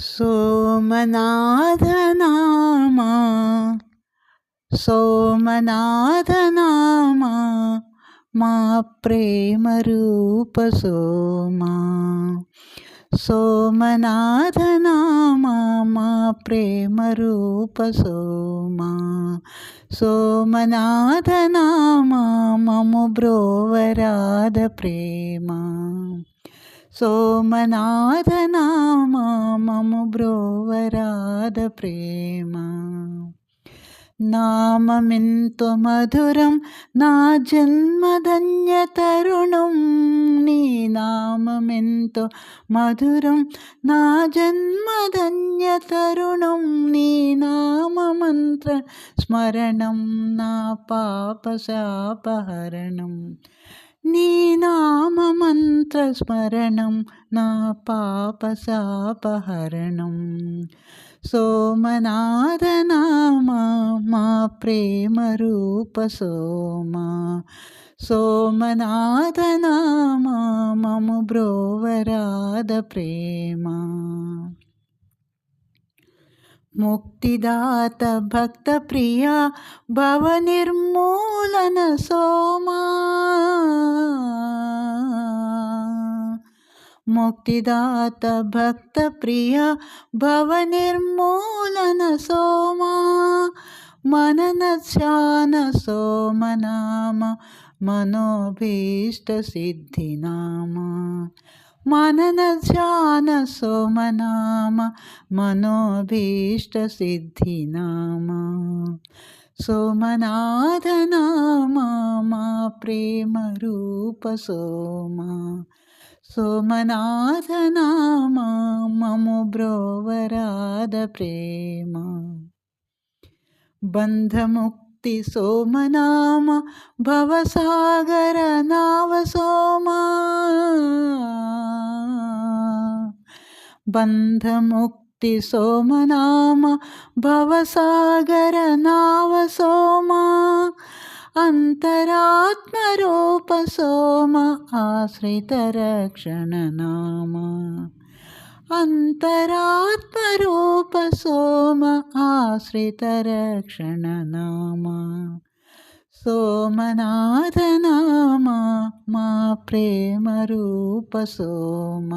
సోమనాథనామా సోమనాథనామా మా ప్రేమ రూప సోమా. సోమనాథనామా మా ప్రేమ రూప సోమా. సోమనాథనామా మము బ్రోవరాధ ప్రేమ. సోమనాథనామా మము బ్రోవరాధ ప్రేమ నామమెంతో మధురం నా జన్మధన్య తరుణం నీ నామమెంతో మధురం నా జన్మధన్య తరుణం నీ నామమంత్ర స్మరణం నా పాప శాపహరణం నీ నామమంత్ర స్మరణం నా పాప శాపహరణం సోమనాథనామా మా ప్రేమ రూప సోమా. సోమనాథనామా మము బ్రోవరాధ ప్రేమ. ముక్తిదాత భక్త ప్రియ భవ నిర్మూలన సోమా. ముక్తిదాత భక్త ప్రియ భవ నిర్మూలన సోమా మనన ధ్యాన సోమనామ మనోభీష్ట సిద్ధినామ మనన ధ్యాన సోమనామ మనోభీష్ట సిద్ధినామ సోమనాథనామా మా ప్రేమ రూప సోమా సోమనాథనామా మము బ్రోవరాధ ప్రేమ. బంధముక్తి సోమనామ భవసాగర నావ సోమా. బంధముక్తి సోమనామ భవసాగర నా అంతరాత్మరూప సోమ ఆశ్రితరక్షణనామ. అంతరాత్మరూప సోమ ఆశ్రితరక్షణనామ. సోమనాథనామ మా ప్రేమ రూప సోమ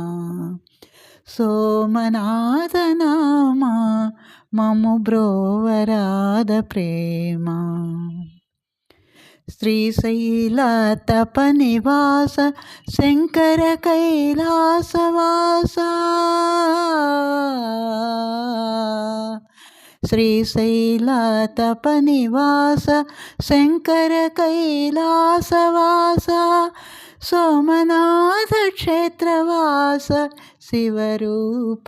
సోమనాథనామ మము బ్రోవరాధ శంకర కైలాసవాస శ్రీశైల తపనివాస శంకర కైలాసవాస സോമനാഥക്ഷേത്രവാസ ശിവരൂപ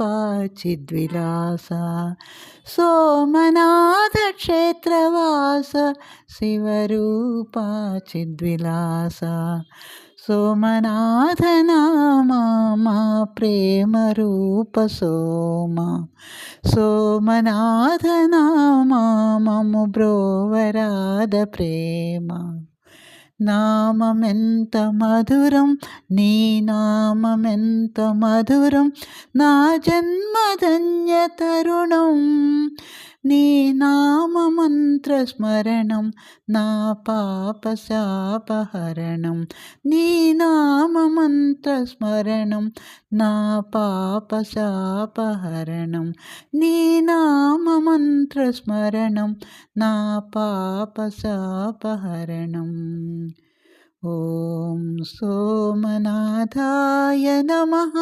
ചിദ്വിലാസ. സോമനാഥക്ഷേത്രവാസ ശിവരൂപ ചിദ്വിലാസ. सोमनाथनामा प्रेमरूप सोम నామమెంత మధురం నీ నామమెంత మధురం నా జన్మధన్య తరుణం నీ నామమంత్ర స్మరణం నా పాప శాపహరణం నీ నామమంత్ర స్మరణం నా పాప శాపహరణం నీ నామమంత్ర స్మరణం నా పాప सोमनाथाय नमः।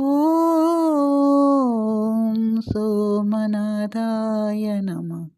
ॐ सोमनाथाय नमः।